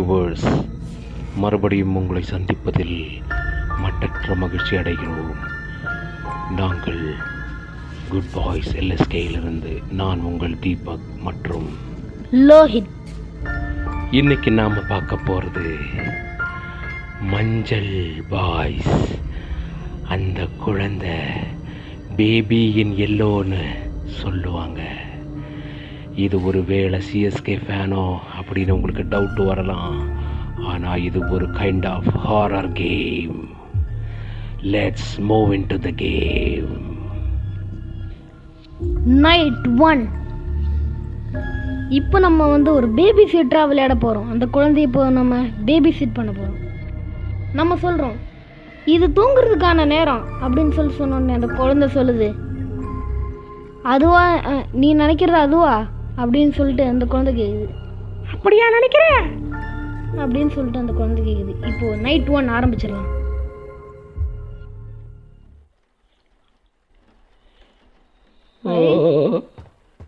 Viewers மறுபடியும் உங்களை சந்திப்பதில் மட்டற்ற மகிழ்ச்சி அடைகிறோம். நாங்கள் குட் பாய்ஸ் எல்எஸ்கேயிலிருந்து நான் உங்கள் தீபக் மற்றும் லோஹித். இன்னைக்கு நாம் பார்க்க போகிறது மஞ்சள் பாய்ஸ் அந்த குழந்தை பேபி இன் எல்லோன்னு சொல்லுவாங்க. இது ஒரு வேளை சிஎஸ்கே ஃபேனோ அப்படின்னு உங்களுக்கு டவுட் வரலாம். ஆனால் இது ஒரு kind of horror game let's move into the game night one இப்போ நம்ம வந்து ஒரு பேபி சீட்டராக விளையாட போகிறோம் அந்த குழந்தைய இப்போ நம்ம பேபி சீட் பண்ண போகிறோம் நம்ம சொல்கிறோம் இது தூங்குறதுக்கான நேரம் அப்படின்னு சொல்லி சொன்னோடனே அந்த குழந்தை சொல்லுது. அதுவா நீ நினைக்கிறது அதுவா? அப்படின்னு சொல்லிட்டு அந்த குழந்தை கேட்குது அப்படியா நினைக்கிறேன் அப்படின்னு சொல்லிட்டு அந்த குழந்தை கேட்குது இப்போ நைட் ஒன் ஆரம்பிச்சிடலாம்.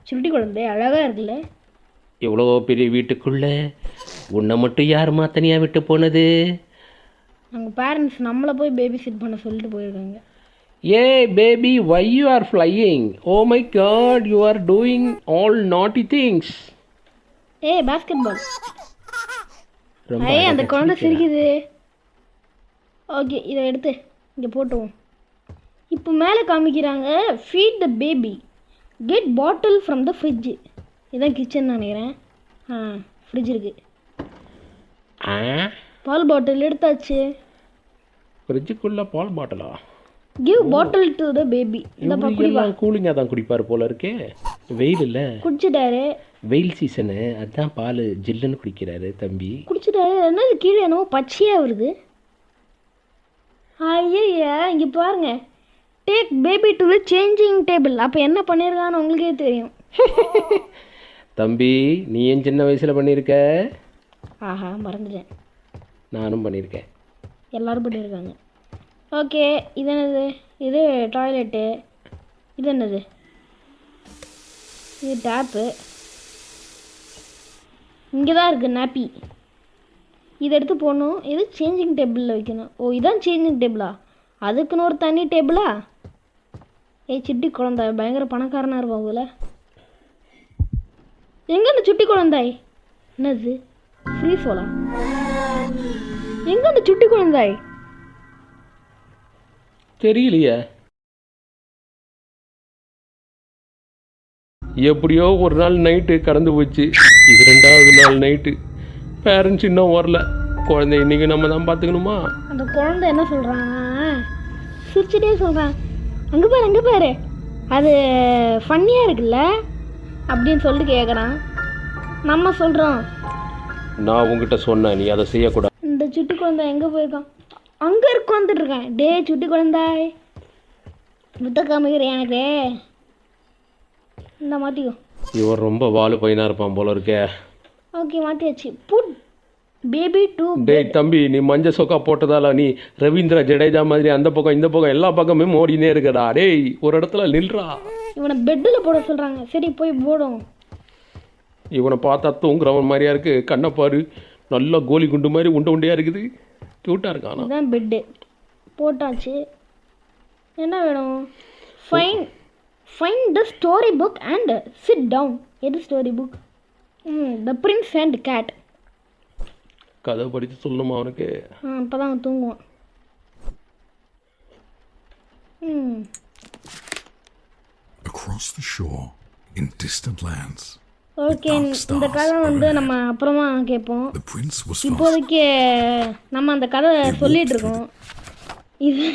சுருட்டி குழந்தை அழகாக இருக்குல்ல. எவ்வளோ பெரிய வீட்டுக்குள்ள உன்னை மட்டும் யாரும்மா தனியாக விட்டு போனது? அவங்க பேரண்ட்ஸ் நம்மளை போய் பேபி சிட் பண்ண சொல்லிட்டு போயிருக்காங்க. Hey baby why you are flying oh my God you are doing all naughty things hey basketball ரொம்ப ஏய் அந்த குழந்தை சிரிக்குது. ஓகே இதை எடுத்து இங்கே போட்டுவோம். இப்போ மேலே காமிக்கிறாங்க feed the baby get bottle from the fridge இதான் கிச்சன் நினைக்கிறேன். ஆ ஃப்ரிட்ஜ் இருக்கு. ஆ? பால் பாட்டில் எடுத்தாச்சு. ஃப்ரிட்ஜுக்குள்ள பால் பாட்டிலா give bottle to the baby இந்த எல்லாம் கூலிங்காக தான் குடிப்பார் போல இருக்கே. வெயில் இல்லை. குடிச்சிட்டாரு. வெயில் சீசனு அதான் பால் ஜில்லுன்னு குடிக்கிறாரு தம்பி. குடிச்சிட்டாரு. என்னது கீழே என்னவோ பச்சையாக வருது. ஐயா இங்கே பாருங்க. Take baby to the changing table அப்போ என்ன பண்ணியிருக்கான்னு உங்களுக்கே தெரியும். தம்பி நீ ஏன் சின்ன வயசில் பண்ணியிருக்க ஆஹா மறந்துட்டேன். நானும் பண்ணியிருக்கேன் எல்லாரும் பண்ணியிருக்காங்க ஓகே இது என்னது இது டாய்லெட்டு இது என்னது இது டேப்பு இங்கே தான் இருக்குது நாப்பி இதை எடுத்து போடணும். இது சேஞ்சிங் டேபிளில் வைக்கணும். ஓ இதான் சேஞ்சிங் டேபிளா அதுக்குன்னு ஒரு தனி டேபிளா ஏய் சிட்டி குழந்தை பயங்கர பணக்காரனாக இருப்பான் போல எங்கே அந்த சுட்டி குழந்தாய் என்னது? ஃப்ரீ சோலா எங்கே அந்த சுட்டி குழந்தாய் தெரியலையே. எப்படியோ ஒரு நாள் நைட்டு கடந்து போச்சு. இது ரெண்டாவது நாள் நைட்டு பேரண்ட்ஸ் இன்னும் வரல. குழந்தை இன்னைக்கு நம்ம தான் பார்த்துக்கணுமா? அந்த குழந்தை என்ன சொல்கிறான் சிரிச்சுட்டே சொல்கிறான் அங்கே பாரு அங்கே பாரு. அது ஃபன்னியாக இருக்குல்ல? அப்படின்னு சொல்லிட்டு கேட்குறான் நம்ம சொல்கிறோம் நான் உங்ககிட்ட சொன்னேன் நீ அதை செய்யக்கூடாது. இந்த சுட்டி குழந்தை எங்கே போயிருக்கான்? அங்கே உட்காந்துட்டு இருக்கேன் டே சுட்டி குழந்தாய். முத்த காமிக்கிறேன் எனக்கு? இந்த மாற்றிக்கோ இவர் ரொம்ப வாலு பையனாக இருப்பான் போல இருக்கே. ஓகே மாற்றியாச்சு புட். பேபி டூ டேய் தம்பி நீ மஞ்ச சொக்கா போட்டதால நீ ரவீந்திர ஜடேஜா மாதிரி அந்த பக்கம் இந்த பக்கம் எல்லா பக்கமே ஓடினே இருக்கடா. டேய் ஒரு இடத்துல நில்றா. இவனை பெட்டில் போட சொல்கிறாங்க சரி போய் போடும் இவனை பார்த்தா தூங்குறவன் மாதிரியா இருக்கு. கண்ணை பாரு. நல்லா கோலி குண்டு மாதிரி உண்டை உண்டையா இருக்குது. க்யூட்டாக இருக்கானா? இதுதான் பெட்டு போட்டாச்சு. என்ன வேணும்? Fine fine the story book and sit down எது story book hmm the prince and cat கதை படித்து சொல்லணுமா அவனுக்கு? அப்போ தான் அவன் தூங்குவான். Across the shore, in distant lands, okay இந்த கதை வந்து நம்ம அப்புறமா கேட்போம் இப்போதைக்கு நம்ம அந்த கதை சொல்லிட்டு இருக்கோம். இது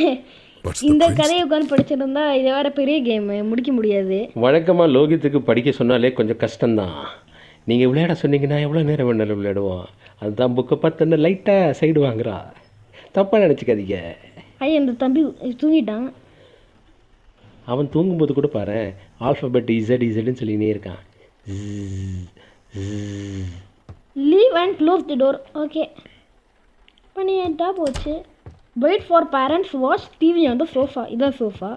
இந்த கதையை உட்காந்து படிச்சிருந்தா இது வேற பெரிய கேம் முடிக்க முடியாது. வழக்கமாக லோகித்துக்கு படிக்க சொன்னாலே கொஞ்சம் கஷ்டம்தான். நீங்கள் விளையாட சொன்னீங்கன்னா எவ்வளோ நேரம் வேணாலும் விளையாடுவோம். அதுதான் புக்கை பார்த்து லைட்டாக சைடு வாங்குறா. தப்பாக நினச்சிக்காதீங்க. ஐயா இந்த தம்பி தூங்கிட்டான். அவன் தூங்கும்போது கூட பாரு ஆல்ஃபபெட் இசட் இசட்னு சொல்லினே இருக்கான். Leave and close the door okay பண்ணிட்டா போச்சு? Wait for parents watch TV on the sofa இதான் சோஃபா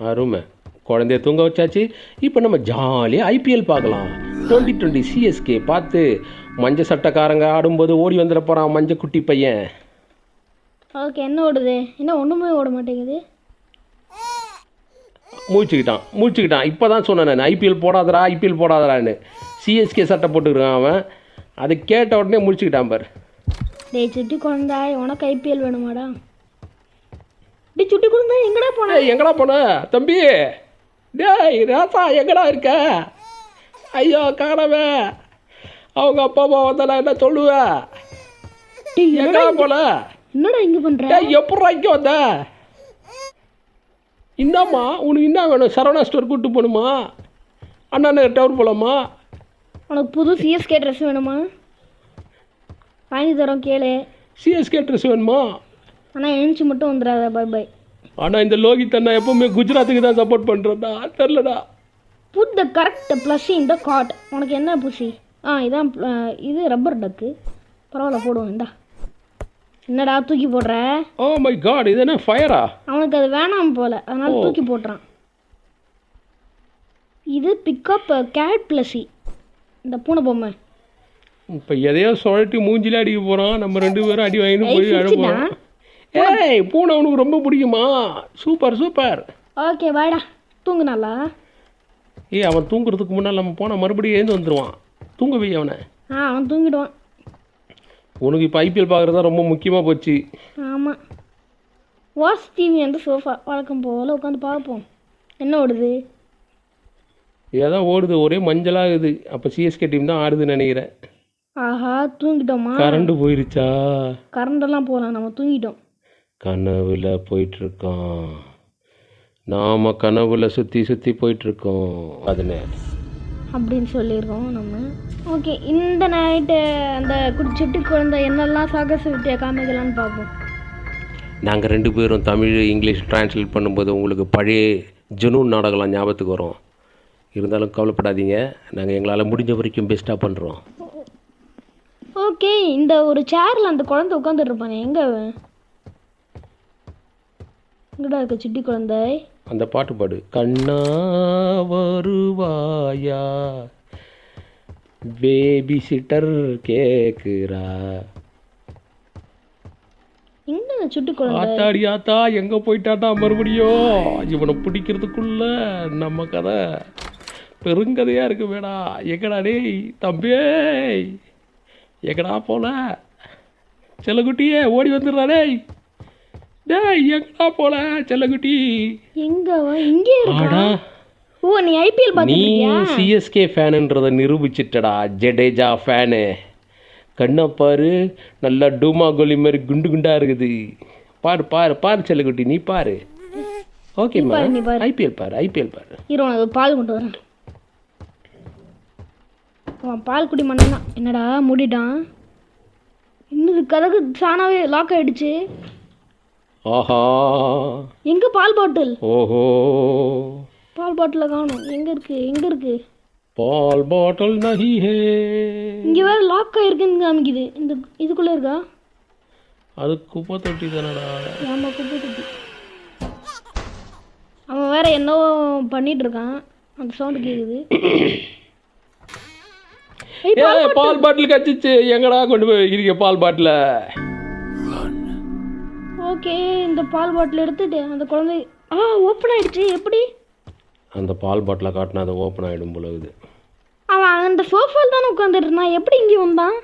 ஆ ரூமு குழந்தைய தூங்க வச்சாச்சு. இப்போ நம்ம ஜாலியாக ஐபிஎல் பார்க்கலாம். டுவெண்ட்டி டுவெண்ட்டி சிஎஸ்கே பார்த்து மஞ்சள் சட்டக்காரங்க ஆடும்போது ஓடி வந்துட போகிறான் மஞ்சள் குட்டி பையன். ஓகே என்ன ஓடுது? என்ன ஒன்றுமே ஓட மாட்டேங்குது. மூழ்ச்சிக்கிட்டான் மூழ்ச்சிக்கிட்டான் இப்போ தான் சொன்னேன் நான் ஐபிஎல் போடாதடா ஐபிஎல் போடாதடான்னு. சிஎஸ்கே சட்டை போட்டுக்கிறான் அவன். அதை கேட்ட உடனே முடிச்சுக்கிட்டான் பார். டேய் சுட்டி குழந்தாய் உனக்கு ஐபிஎல் வேணுமாடா? டேய் சுட்டி குழந்தாய் எங்கடா போன? எங்கடா போன? தம்பி டேய் ராசா எங்கடா இருக்க? ஐயோ காணவே அவங்க அப்பா அம்மா வந்தா நான் என்ன சொல்லுவேன் எங்கடா போன? என்னடா இங்க பண்ற? டேய் எப்படா இங்கே வந்த? என்னம்மா உனக்கு என்ன வேணும்? சரவணா ஸ்டோர் கூப்பிட்டு போகணுமா? அண்ணா டவர் போகலாமா உனக்கு புது சிஎஸ்கே ட்ரெஸ் வேணுமா? வாங்கி தரோம் கேளு. சிஎஸ்கே ட்ரெஸ் வேணுமா? ஆனால் எழுந்துச்சு மட்டும் வந்துடாத பை பை ஆனால் இந்த லோகித் அண்ணா எப்பவுமே குஜராத்துக்கு தான் சப்போர்ட் பண்ணுறதா தெரிலடா put the correct plus in the cart உனக்கு என்ன புசி ஆ இதான் இது ரப்பர் டக்கு பரவாயில்ல போடுவோம் இந்தா. என்னடா தூக்கி போடுற? ஓ மை காட் இது என்ன ஃபயரா அவனுக்கு அது வேணாம் போல அதனால ஓ. தூக்கி போட்டுறான். இது பிக்கப் கேட் ப்ளஸி இந்த பூனை பொம்மை. இப்போ எதையோ சுழட்டி மூஞ்சில அடிக்க போகிறான் நம்ம ரெண்டு பேரும் அடி வாங்கிட்டு போய்? அழுப்போம் ஏய் பூனை உனக்கு ரொம்ப பிடிக்குமா? சூப்பர் சூப்பர் ஓகே வாடா தூங்கு நல்லா. ஏய் அவன் தூங்குறதுக்கு முன்னால் நம்ம போனால் மறுபடியும் எழுந்து வந்துடுவான் தூங்க வை அவனை. ஆ அவன் தூங்கிடுவான். உனக்கு இப்போ ஐபிஎல் பார்க்குறது தான் ரொம்ப முக்கியமாக போச்சு. ஆமாம் வாஷ் டிவி அந்த சோஃபா வழக்கம் போல் உட்காந்து பார்ப்போம் என்ன ஓடுது? ஏதோ ஓடுது ஒரே மஞ்சளாகுது அப்போ சிஎஸ்கே டீம் தான் ஆடுதுன்னு நினைக்கிறேன். ஆஹா தூங்கிட்டோமா? கரண்ட் போயிருச்சா? கரண்டெல்லாம் போகலாம் நம்ம தூங்கிட்டோம். கனவுல போயிட்டுருக்கோம் நாம கனவுல சுற்றி சுற்றி போயிட்டுருக்கோம். அதுன்னு அப்படின்னு சொல்லியிருக்கோம் நம்ம. ஓகே இந்த நைட்டு அந்த குடி சுட்டி குழந்தை என்னெல்லாம் சாகச வித்தியா காமிக்கலாம்னு பார்ப்போம். நாங்கள் ரெண்டு பேரும் தமிழ் இங்கிலீஷ் டிரான்ஸ்லேட் பண்ணும்போது உங்களுக்கு பழைய ஜுனூன் நாடகம்லாம் ஞாபகத்துக்கு வரும். இருந்தாலும் கவலைப்படாதீங்க. நாங்கள் எங்களால் முடிஞ்ச வரைக்கும் பெஸ்ட்டாக பண்ணுறோம் ஓகே இந்த ஒரு சேரில் அந்த குழந்தை உட்காந்துட்டு இருப்பானே எங்கே எங்கடா இருக்க சுட்டி குழந்தை? அந்த பாட்டு பாடு. கண்ணா வருவாயா? பேபி சிட்டர் கேக்குறா? சுட்டி ஆத்தாடி ஆத்தா எங்கே போயிட்டாட்டா மறுபடியும்? இவனை பிடிக்கிறதுக்குள்ள நம்ம கதை பெருங்கதையாக இருக்கு வேடா எங்கடா டேய் தம்பியே எங்கடா போல செல்லக்குட்டியே ஓடி வந்துடுறா டேய். டேய் எங்கடா போல செல்லக்குட்டி எங்க அவன் இங்கே இருக்கா? ஓ நீ ஐபிஎல் நீ பார்த்துட்டு இருக்கியா சிஎஸ்கே ஃபேனுன்றதை நிரூபிச்சிட்டடா ஜடேஜா ஃபேனு. கண்ணை பாரு நல்லா டூமா கோலி மாதிரி குண்டு குண்டா இருக்குது. பாரு பாரு பாரு செல்லக்குட்டி நீ பாரு. ஓகேம்மா நீ பாரு. ஐபிஎல் பாரு. ஐபிஎல் பாரு இரு பால் கொண்டு வரேன். அவன் பால் குடி மண்ணா என்னடா மூடிட்டான்? இன்னது கதகு சாணாவே லாக் ஆயிடுச்சு? ஆஹா. எங்க பால் பாட்டில்? ஓஹோ. பால் பாட்டில காணும். எங்க இருக்கு? எங்க இருக்கு? பால் பாட்டில் நஹி ஹே. இங்க வேற லாக் ஆயிருக்குன்னு காமிக்குது. இந்த இதுக்குள்ள இருக்கா? அது குப்பை தொட்டி தானடா. ஆமா குப்பை தொட்டி. அவன் வேற என்னவோ பண்ணிட்டு இருக்கான் அந்த சவுண்டு கேக்குது. ஏய், பால் பாட்டில் கச்சிச்சு எங்கடா கொண்டு போய் வைக்கிறீங்க பால் பாட்டில? ஓகே இந்த பால் பாட்டில் எடுத்துட்டு அந்த குழந்தை ஆ ஓப்பன் ஆயிடுச்சு எப்படி? அந்த பால் பாட்டிலை காட்டினா அதை ஓப்பன் ஆகிடும் போல இது அவன் அந்த சோஃபால் தானே உட்காந்துட்டு இருந்தான் எப்படி இங்கே வந்தான்?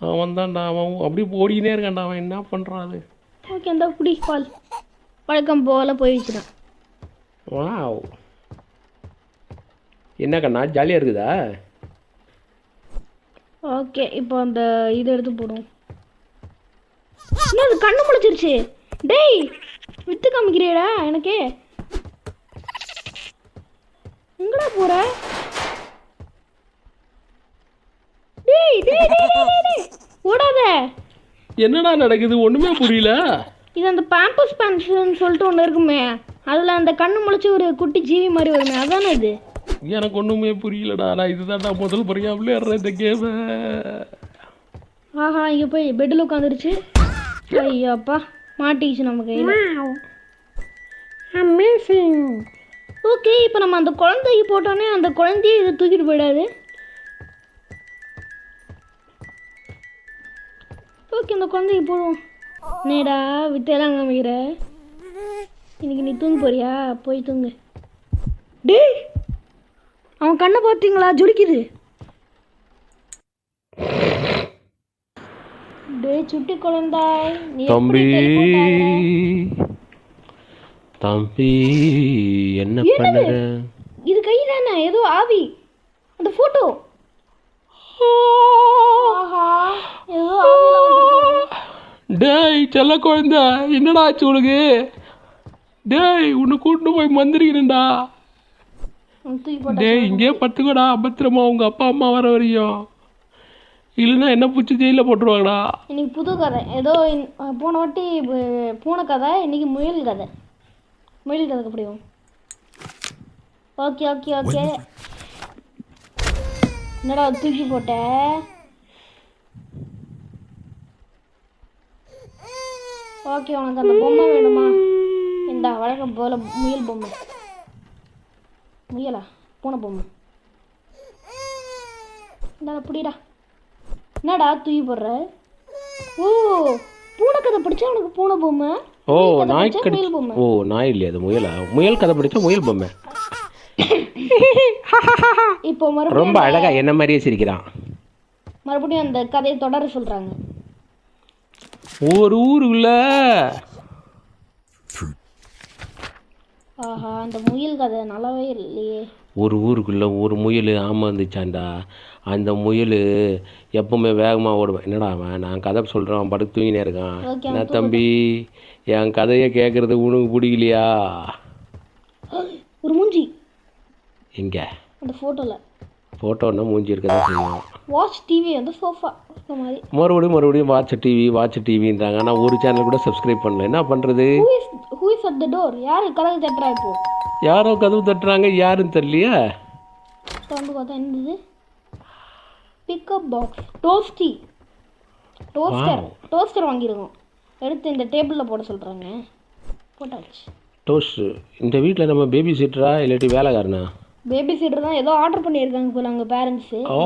அவன் தான்டா அவன் அப்படி ஓடினே இருக்கான்டா அவன் என்ன பண்ணுறான் அது? ஓகே இந்த குடி பால். வழக்கம் போல போய் வைக்கிறான் வாவ். என்ன கண்ணா ஜாலியாக இருக்குதா? ஓகே இப்போ அந்த இதை எடுத்து போடுவோம். என்ன அது கண்ணு முழிச்சிருச்சு? டேய் வித்து காமிக்கிறியடா எனக்கே. எங்கடா போற? டேய் டேய் டேய், டேய். ஓடாத. என்னடா நடக்குது? ஒன்றுமே புரியல. இது அந்த பேம்பஸ் பேன்ஸ்னு சொல்லிட்டு ஒன்று இருக்குமே. அதில் அந்த கண்ணு முளைச்சி ஒரு குட்டி ஜீவி மாதிரி வருமே. அதானே இது? எனக்கு ஒன்றுமே புரியலடா. நான் இதுதான்டா முதல் முறையாக விளையாடுறேன் இந்த கேமை ஆஹா இங்கே போய் பெட்டில் உட்காந்துருச்சு. ஐயோப்பா. மாட்டிக்கிச்சு நம்ம கையில். அமேசிங் ஓகே இப்போ நம்ம அந்த குழந்தைக்கு போட்டோன்னே அந்த குழந்தைய இதை தூக்கிட்டு போயிடாது. ஓகே அந்த குழந்தைக்கு போடுவோம். நேடா வித்தையெல்லாம் காமிக்கிற? இன்னைக்கு நீ தூங்க போறியா? போய் தூங்கு. டேய் அவன் கண்ணை பார்த்தீங்களா ஜொலிக்குது. டேய் சுட்டி குழந்தாய். நீ தம்பி? தம்பி என்ன பண்ணுற? இது கை தானே ஏதோ ஆவி. அந்த போட்டோ. டேய் செல்ல குழந்தை என்னடா ஆச்சு உனக்கு? டேய் உன்னை கூட்டு போய் மந்திரிக்கிறேன்டா. டேய் இங்கே பத்துக்கடா பத்திரமா உங்க அப்பா அம்மா வர வரையும். இல்லைன்னா என்ன பிடிச்சி ஜெயிலில் போட்டுருவாங்கடா? இன்னைக்கு புது கதை. ஏதோ இன்- போன வாட்டி பு- பூனை கதை இன்னைக்கு முயல் கதை. முயல் கதை அப்படியும் ஓகே ஓகே ஓகே. என்னடா தூக்கி போட்ட? ஓகே உனக்கு அந்த பொம்மை வேணுமா? இந்தா வழக்கம் போல முயல் பொம்மை. முயலா? பூனை பொம்மை. இந்தா புடிடா. என்னடா தூக்கி போடுற? ஓ பூனை கதை படிச்சா உனக்கு பூனை பொம்மை? ஓ நாய் கடி ஓ நாய் இல்லையா அது முயலா? முயல் கதை பிடிச்சா முயல் பொம்மை. இப்போ மறுபடியும் ரொம்ப அழகா என்ன மாதிரியே சிரிக்கிறான். மறுபடியும் அந்த கதையை தொடர சொல்றாங்க. ஒரு ஊருக்குள்ள. ஆஹா அந்த முயல் கதை நல்லாவே இல்லையே. ஒரு ஊருக்குள்ள ஒரு முயல் ஆமாம் இருந்துச்சாண்டா அந்த முயல் எப்பவுமே வேகமாக ஓடுவேன். என்னடா அவன்? நான் கதை சொல்கிறேன் அவன் படுத்து தூங்கினே இருக்கான். என்ன தம்பி? என் கதையை கேட்குறது உனக்கு பிடிக்கலையா? ஒரு மூஞ்சி. எங்கே? அந்த ஃபோட்டோவில் ஃபோட்டோன்னா மூஞ்சி இருக்க தான் செய்யும் வாட்ச் டிவி வந்து சோஃபா மறுபடியும் மறுபடியும் வாட்ச் டிவி வாட்ச் டிவின்றாங்க ஆனால் ஒரு சேனல் கூட சப்ஸ்கிரைப் பண்ணல. என்ன பண்ணுறது who is at the door யாரு கதவு தட்டுறா இப்போ? யாரோ கதவு தட்டுறாங்க யாருன்னு தெரியலையே? திறந்து பார்த்தா என்னது? Pick up box toasty toaster toaster வாங்கியிருக்கோம் எடுத்து இந்த டேபிளில் போட சொல்கிறாங்க போட்டாச்சு. டோஸ்ட் இந்த வீட்டில் நம்ம பேபி சிட்டரா இல்லாட்டி வேலைக்காரனா? பேபி சீட்டர் தான் ஏதோ ஆர்டர் பண்ணியிருக்காங்க போல அவங்க பேரண்ட்ஸு ஓ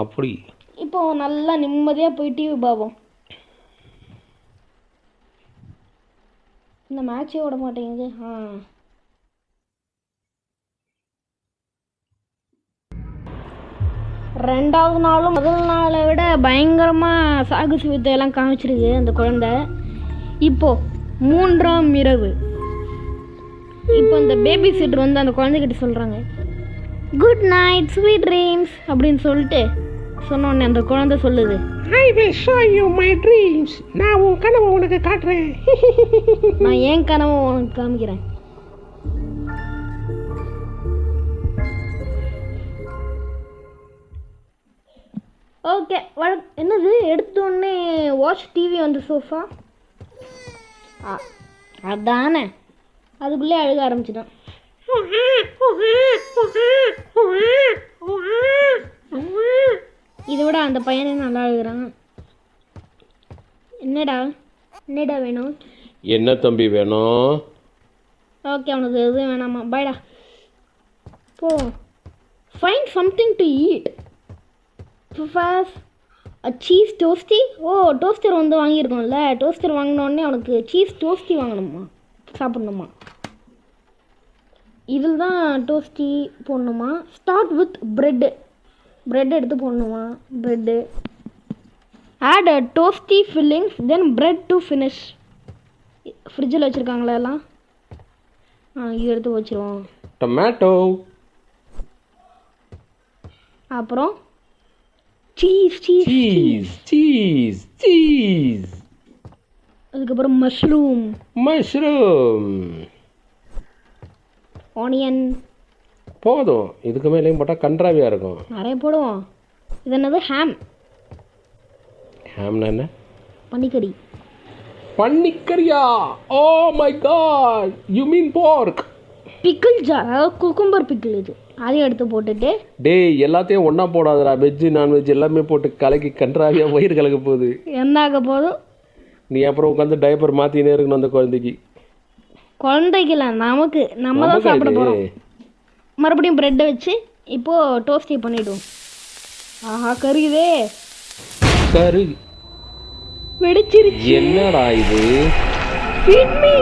அப்படி. இப்போ நல்லா நிம்மதியாக போய் டிவி பார்ப்போம். இந்த மேட்சே விட மாட்டேங்குது. ஆ. ரெண்டாவது நாளும் முதல் நாளை விட பயங்கரமாக சாகச வித்தையெல்லாம் காமிச்சிருக்கு அந்த குழந்தை. இப்போ மூன்றாம் இரவு. இப்போ இந்த பேபி சீட்டர் வந்து அந்த குழந்தைகிட்ட சொல்கிறாங்க குட் நைட் ஸ்வீட் ட்ரீம்ஸ் அப்படின்னு சொல்லிட்டு சொன்னோடனே அந்த குழந்தை சொல்லுது. I will show you my dreams நான் உன் கனவை உனக்கு காட்டுறேன். நான் ஏன் கனவை உனக்கு காமிக்கிறேன். ஓகே என்னது? எடுத்த உடனே வாட்ச் டிவி வந்து சோஃபா அதானே. அதுக்குள்ளே அழுக ஆரம்பிச்சிட்டான். இதை விட அந்த பையனே நல்லா அழுகுறான். என்னடா? என்னடா வேணும்? என்ன தம்பி வேணும்? ஓகே அவனுக்கு எதுவும் வேணாமா? பாய்டா போ. Fine something to eat first cheese toasty oh toaster வந்து வாங்கியிருக்கோம்ல. டோஸ்டர் வாங்கினோடனே அவனுக்கு சீஸ் டோஸ்டி வாங்கணுமா? சாப்பிட்ணுமா? இதில் தான் டோஸ்டி போடணுமா? ஸ்டார்ட் வித் ப்ரெட்டு ப்ரெட் எடுத்து போடணுமா? Bread add a toasty fillings then bread to finish ஃப்ரிட்ஜில் வச்சுருக்காங்களா எல்லாம்? ஆ இது எடுத்து வச்சிருவோம். டொமேட்டோ அப்புறம்? Cheese cheese cheese cheese cheese அதுக்கப்புறம் மஷ்ரூம் மஷ்ரூம் ஆனியன் போதும். இதுக்கு மேலேயும் போட்டால் கன்றாவியாக இருக்கும். நிறைய போடுவோம். இது என்னது? ஹேம் ஹேம்னா என்ன? பன்னிக்கறி. பன்னிக்கரியா ஓ my God you mean pork pickle jar அதாவது குக்கும்பர் பிக்கிள் இது. அதையும் எடுத்து போட்டுட்டு டேய் எல்லாத்தையும் ஒன்றா போடாதடா. வெஜ்ஜு நான்வெஜ் எல்லாமே போட்டு கலக்கி கன்றாவியாக வயிறு கலக்க போகுது. என்ன ஆக போதும் நீ அப்புறம் உட்காந்து டைப்பர் மாற்றினே இருக்கணும் அந்த குழந்தைக்கு. குழந்தைகள நமக்கு நம்ம தான் சாப்பிட போகிறோம் மறுபடியும் ப்ரெட்டை வச்சு இப்போது டோஸ்டி பண்ணிவிடுவோம் ஆஹா கருகுதே. கரு வெடிச்சிருச்சு. என்னடா இது? Feed me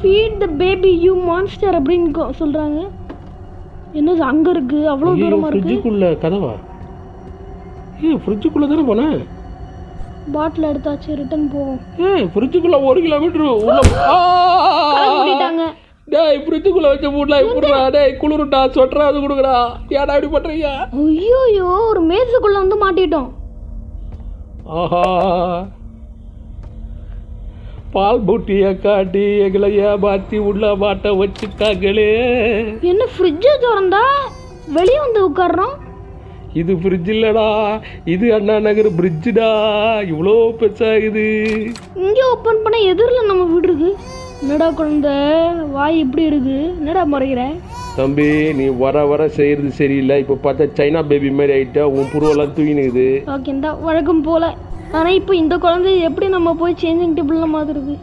feed the baby you monster அப்படின்னு கொ- சொல்றாங்க. என்னது அங்க இருக்கு? அவ்வளோ தூரமா இருக்கு? ஃப்ரிட்ஜுக்குள்ள கதவா? ஏ ஃப்ரிட்ஜுக்குள்ள தானே போனேன் பாட்டில் எடுத்தாச்சு ரிட்டர்ன் போவோம். ஏ ஃப்ரிட்ஜுக்குள்ள ஒரு கிலோமீட்டர் உள்ள டேய் ஃப்ரிட்ஜுக்குள்ள வச்ச மூட்ல இப்படிடா டேய் குளிருட்டா சொட்டரா அது கொடுக்குடா. ஏடா இப்படி பண்றீங்க? ஐயோயோ ஒரு மேசுக்குள்ள வந்து மாட்டிட்டோம். ஆஹா. பால் பூட்டிய காட்டி எங்களை ஏமாத்தி உள்ள மாட்ட வச்சுட்டாங்களே. என்ன ஃப்ரிட்ஜை திறந்தா? வெளியே வந்து உட்கார்றோம்? இது ஃப்ரிட்ஜ் இல்லடா. இது அண்ணா நகர் பிரிட்ஜுடா இவ்வளோ பெருசாகுது இங்கே ஓப்பன் பண்ண எதிரில் நம்ம வீடு இருக்கு என்னடா குழந்தை? வாய் இப்படி இருக்கு. என்னடா முறைகிற தம்பி நீ வர வர செய்யறது சரியில்லை. இப்போ பார்த்தா சைனா பேபி மாதிரி ஆயிட்டா. உன் புருவெல்லாம் தூங்கினுக்குது. ஓகே இந்த வழக்கம் போல. ஆனால் இப்போ இந்த குழந்தை எப்படி நம்ம போய் சேஞ்சிங் டேபிளில் மாத்துறது?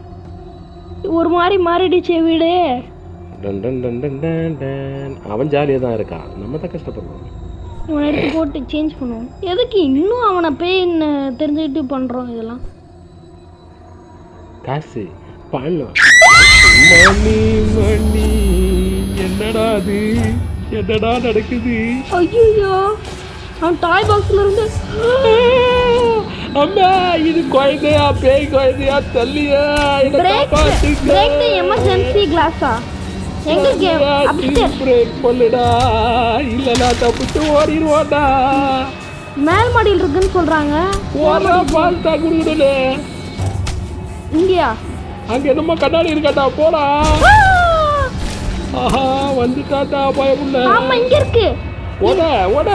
ஒரு மாதிரி மாறிடுச்சே வீடு. அவன் ஜாலியாக தான் இருக்கான். நம்ம தான் கஷ்டப்படுறோம். இவனை எடுத்து போட்டு சேஞ்ச் பண்ணுவோம். எதுக்கு இன்னும் அவனை பேய் தெரிஞ்சுக்கிட்டு பண்ணுறோம் இதெல்லாம்? காசு பணம் மணி மணி. என்னடா அது என்னடா நடக்குது? ஐயோ அவன் டாய் பாக்ஸ்ல இருந்து அம்மா இது குழந்தையா பேய் குழந்தையா தள்ளியா எமர்ஜென்சி கிளாஸா பிரேக் பண்ணுடா இல்லைனா தப்பிச்சு ஓடிடுவாடா மேல் மாடியில் இருக்குன்னு சொல்றாங்க. ஓடுறா பால் தான் கொடுக்கணும்னு இங்கயா அங்க என்னமோ கண்ணாடி இருக்காடா போடா. ஆஹா வந்துட்டாடா பயமுள்ள. ஆமா இங்க இருக்கு. ஓட ஓட.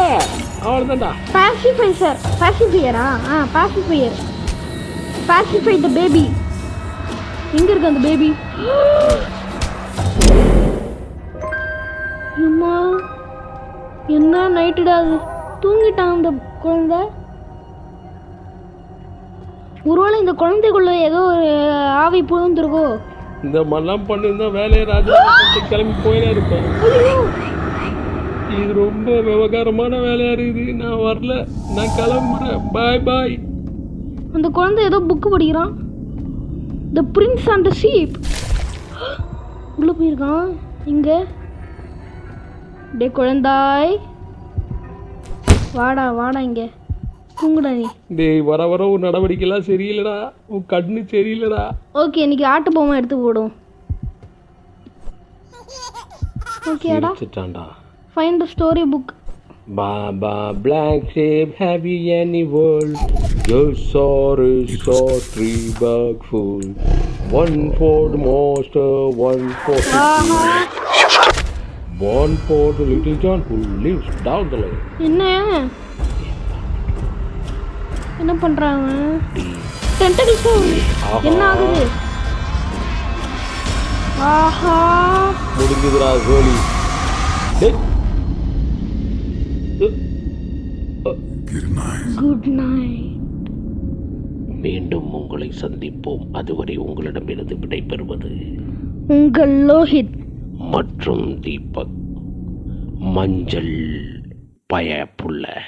அவ்வளோதான்டா பாசிஃபைசர் பாசிஃபையரா ஆ பாசிஃபையர் பாசிஃபை த பேபி எங்க இருக்கு அந்த பேபி அம்மா என்ன நைட்டுடா அது? தூங்கிட்டான் அந்த குழந்தை. ஒருவேளை இந்த குழந்தைக்குள்ள ஏதோ ஒரு ஆவி புகுந்துருக்கோ. இந்த மாதிரிலாம் பண்ணியிருந்தா வேலையை ராஜா கிளம்பி போயினே இருப்பேன். இது ரொம்ப விவகாரமான வேலையா இருக்குது. நான் வரல. நான் கிளம்புறேன். பாய் பாய் அந்த குழந்தை ஏதோ புக்கு படிக்கிறான். The prince and the sheep உள்ள போயிருக்கான். இங்க. டே குழந்தாய். வாடா வாடா இங்க. தூங்குடா நீ. டேய் வர வர உன் நடவடிக்கைலாம் சரியில்லைடா. உன் கண்ணு சரியில்லைடா. ஓகே இன்னைக்கு ஆட்டு பொம்மை எடுத்து போடும். ஓகேடா find the story book Baba Black Sheep, have you any world? Your sorry, saw three bug fool. One for the monster, one for the one for the little John who lives down the lane. என்ன என்ன டென்டகிள்ஸ் என்ன ஆகுது ஆஹா முடிஞ்சுதுடா கோலி டேய். Good night மீண்டும் உங்களை சந்திப்போம். அதுவரை உங்களிடமிருந்து விடைபெறுவது உங்கள் லோஹித். மற்றும் தீபக். மஞ்சள் பயப்புள்ள